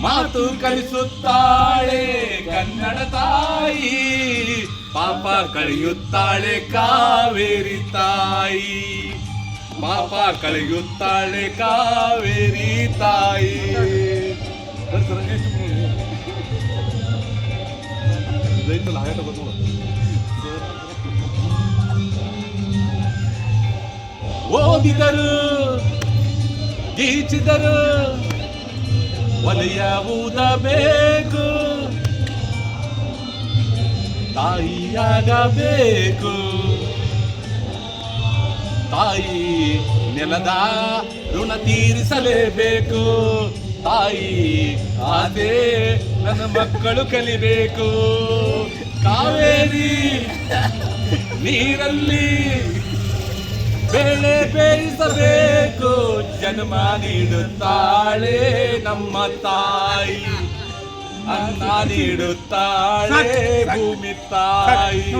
ಮಾತು ಕಲಿಸುತ್ತಾಳೆ ಕನ್ನಡ ತಾಯಿ ಪಾಪ ಕಳೆಯುತ್ತಾಳೆ ಕಾವೇರಿ ತಾಯಿ. ಪಾಪ ಕಳೆಯುತ್ತಾಳೆ ಕಾವೇರಿ ತಾಯಿ. ಓದಿದರು ಗೀಚಿದರು ಒಲೆಯ ಊದಬೇಕು. ತಾಯಿಯಾಗಬೇಕು. ತಾಯಿ ನೆಲದ ಋಣ ತೀರಿಸಲೇಬೇಕು. ತಾಯಿ ಅದೇ ನನ್ನ ಮಕ್ಕಳು ಕಲಿಬೇಕು. ಕಾವೇರಿ ನೀರಲ್ಲಿ ಬೆಳೆ ಬೇಯಿಸಬೇಕು. ಜನ್ಮ ನೀಡುತ್ತಾಳೆ ನಮ್ಮ ತಾಯಿ. ಅನ್ನ ನೀಡುತ್ತಾಳೆ ಭೂಮಿ ತಾಯಿ.